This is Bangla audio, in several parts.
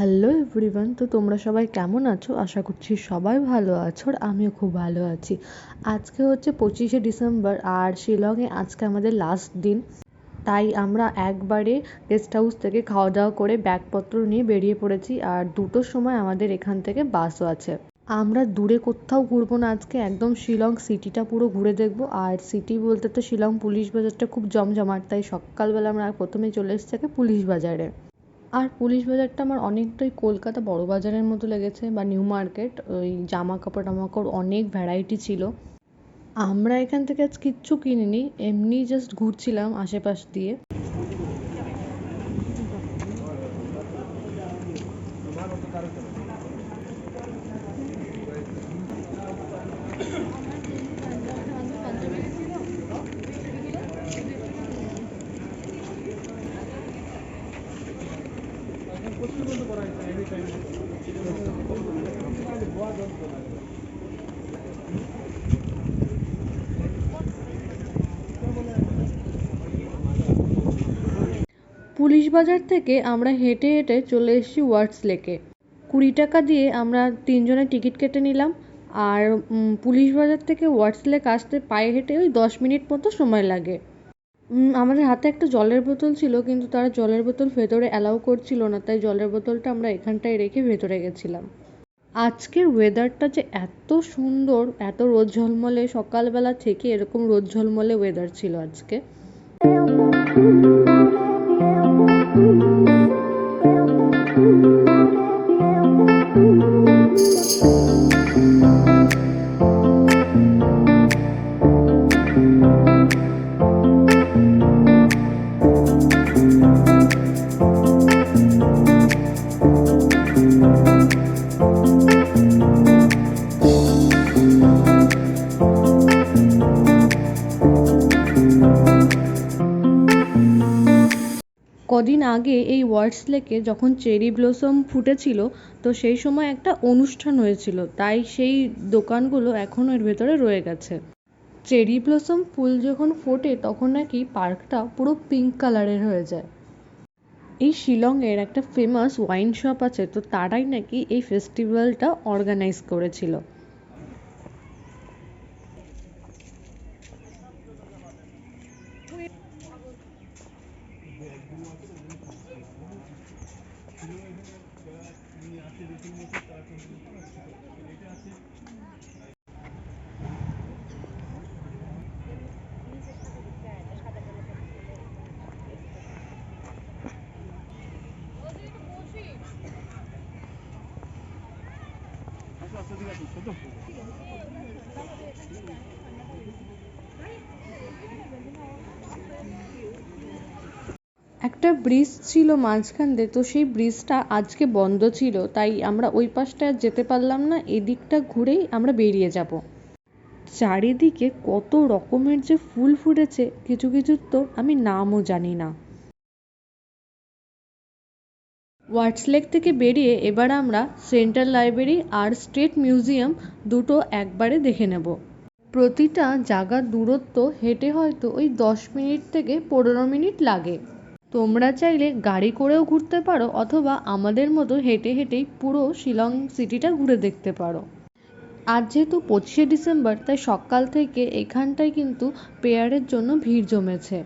হ্যালো এভরিওয়ান তো তোমরা সবাই কেমন আছো? আশা করছি সবাই ভালো আছো আর আমিও খুব ভালো আছি। আজকে হচ্ছে পঁচিশে ডিসেম্বর আর শিলংয়ে আজকে আমাদের লাস্ট দিন। তাই আমরা একবারে গেস্ট হাউস থেকে খাওয়া দাওয়া করে ব্যাগপত্র নিয়ে বেরিয়ে পড়েছি আর দুটোর সময় আমাদের এখান থেকে বাসও আছে। আমরা দূরে কোথাও ঘুরবো না আজকে, একদম শিলং সিটিটা পুরো ঘুরে দেখব। আর সিটি বলতে তো শিলং পুলিশ বাজারটা খুব জমজমাট, তাই সকালবেলা আমরা প্রথমে চলে এসেছি পুলিশ বাজারে। আর পুলিশ বাজারটা আমার অনেকটাই কলকাতা বড় বাজারের মতো লেগেছে বা নিউ মার্কেট, ওই জামা কাপড় টামা কাপড় অনেক ভ্যারাইটি ছিল। আমরা এখান থেকে আজ কিচ্ছু কিনিনি, এমনি জাস্ট ঘুরছিলাম আশেপাশ দিয়ে। পুলিশ বাজার থেকে আমরা হেঁটে হেঁটে চলে এসেছি ওয়ার্ডস লেকে। কুড়ি টাকা দিয়ে আমরা তিনজনের টিকিট কেটে নিলাম আর পুলিশ বাজার থেকে ওয়ার্ডস লেক আসতে পায়ে হেঁটে ওই দশ মিনিট মতো সময় লাগে। আমাদের হাতে একটা জলের বোতল ছিল, কিন্তু তারা জলের বোতল ভেতরে অ্যালাউ করছিল না, তাই জলের বোতলটা আমরা এখানটায় রেখে ভেতরে গেছিলাম। আজকের ওয়েদারটা যে এত সুন্দর, এত রোদ ঝলমলে, সকালবেলা থেকে এরকম রোদ ঝলমলে ওয়েদার ছিল আজকে। কদিন আগে এই ওয়ার্ডস লেকে যখন চেরি ব্লসম ফুটেছিল, তো সেই সময় একটা অনুষ্ঠান হয়েছিল। তাই সেই দোকানগুলো এখনও এর ভেতরে রয়ে গেছে। চেরি ব্লসম ফুল যখন ফোটে, তখন নাকি পার্কটা পুরো পিঙ্ক কালারের হয়ে যায়। এই শিলংয়ের একটা ফেমাস ওয়াইন শপ আছে, তো তারাই নাকি এই ফেস্টিভ্যালটা অর্গানাইজ করেছিল। একটা ব্রিজ ছিল মাঝখান দিয়ে তো সেই ব্রিজটা আজকে বন্ধ ছিল, তাই আমরা ওই পাশটা আর যেতে পারলাম না, এদিকটা ঘুরেই আমরা বেরিয়ে যাব। চারিদিকে কত রকমের যে ফুল ফুটেছে, কিছু কিছু তো আমি নামও জানি না। ওয়ার্ডস লেক থেকে বেরিয়ে এবার আমরা সেন্ট্রাল লাইব্রেরি আর স্টেট মিউজিয়াম দুটো একবারে দেখে নেব। প্রতিটা জায়গার দূরত্ব হেঁটে হয়তো ওই দশ মিনিট থেকে পনেরো মিনিট লাগে। তোমরা চাইলে গাড়ি করেও ঘুরতে পারো অথবা আমাদের মতো হেঁটে হেঁটেই পুরো শিলং সিটিটা ঘুরে দেখতে পারো। আজ যেহেতু পঁচিশে ডিসেম্বর, তাই সকাল থেকে এখানটায় কিন্তু পেয়ারের জন্য ভিড় জমেছে।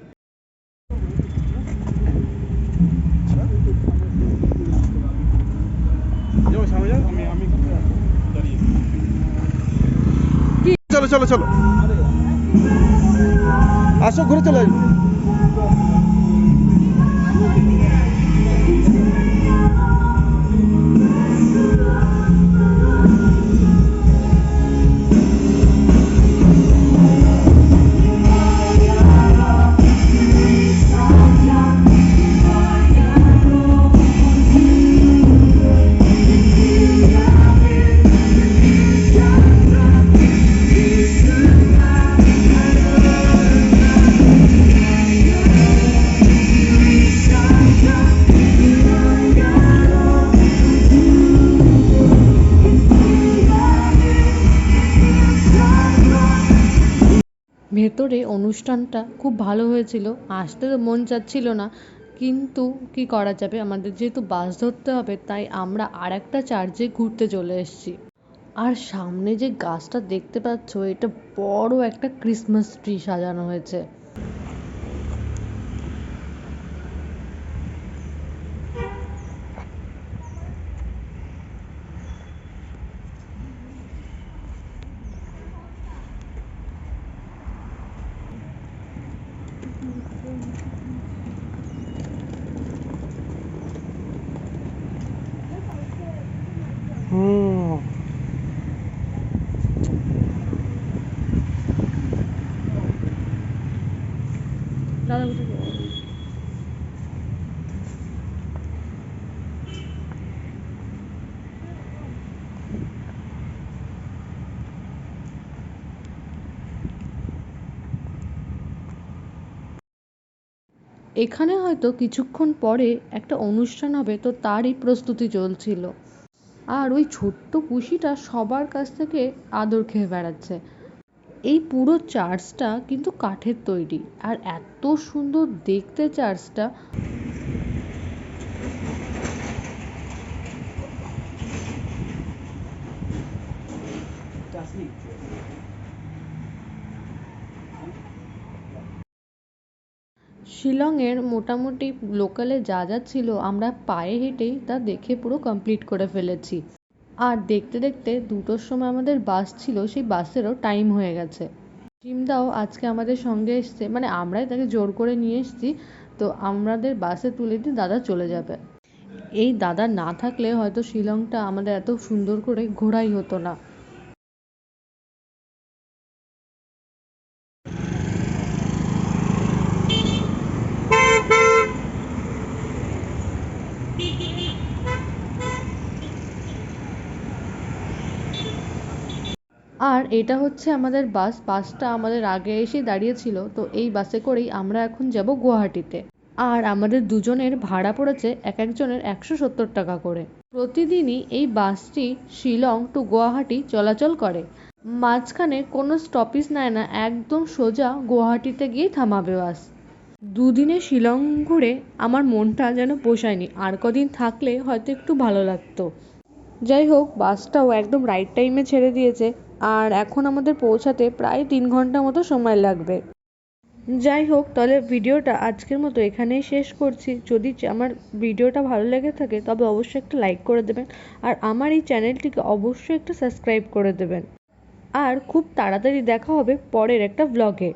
চলো চলো চলো। আসো ঘুরে চলে আসবে। ভেতরে অনুষ্ঠানটা খুব ভালো হয়েছিল। আসতে তো মন চাচ্ছিল না, কিন্তু কি করা যাবে? আমাদের যেহেতু বাস ধরতে হবে, তাই আমরা আর একটা চার্চে ঘুরতে চলে এসেছি। আর সামনে যে গাছটা দেখতে পাচ্ছ, এটা বড় একটা ক্রিসমাস ট্রি সাজানো হয়েছে। এখানে হয়তো কিছুক্ষণ পরে একটা অনুষ্ঠান হবে, তো তারই প্রস্তুতি চলছিল। আর ওই ছোট্ট পুষিটা সবার কাছ থেকে আদর খেয়ে বেড়াচ্ছে। এই পুরো চার্চটা কিন্তু কাঠের তৈরি। আর এত সুন্দর দেখতে চার্চটা। শিলংয়ের মোটামুটি লোকালে যা যা ছিল আমরা পায়ে হেঁটেই তা দেখে পুরো কমপ্লিট করে ফেলেছি। আর দেখতে দেখতে দুটোর সময় আমাদের বাস ছিল, সেই বাসেরও টাইম হয়ে গেছে। টিমদাও আজকে আমাদের সঙ্গে এসছে মানে আমরাই তাকে জোর করে নিয়ে এসেছি, তো আমাদের বাসে তুলে দিয়ে দাদা চলে যাবে। এই দাদা না থাকলে হয়তো শিলংটা আমাদের এত সুন্দর করে ঘোরাই হতো না। আর এটা হচ্ছে আমাদের বাস, বাসটা আমাদের আগে এসে দাঁড়িয়েছিল, তো এই বাসে করেই আমরা এখন যাব গুয়াহাটিতে। আর আমাদের দুজনের ভাড়া পড়েছে এক একজনের একশো সত্তর টাকা করে। প্রতিদিনই এই বাসটি শিলং টু গুয়াহাটি চলাচল করে। মাঝখানে কোনো স্টপেজ নেয় না, একদম সোজা গুয়াহাটিতে গিয়ে থামাবে বাস। দুদিনে শিলং ঘুরে আমার মনটা যেন পোষায়নি, আর কদিন থাকলে হয়তো একটু ভালো লাগতো। যাই হোক, বাসটাও একদম রাইট টাইমে ছেড়ে দিয়েছে। আর এখন আমাদের পৌঁছাতে প্রায় তিন ঘণ্টা মতো সময় লাগবে। যাই হোক, তাহলে ভিডিওটা আজকের মতো এখানেই শেষ করছি। যদি আমার ভিডিওটা ভালো লেগে থাকে, তবে অবশ্যই একটা লাইক করে দেবেন আর আমার এই চ্যানেলটিকে অবশ্যই একটা সাবস্ক্রাইব করে দেবেন। আর খুব তাড়াতাড়ি দেখা হবে পরের একটা ব্লগে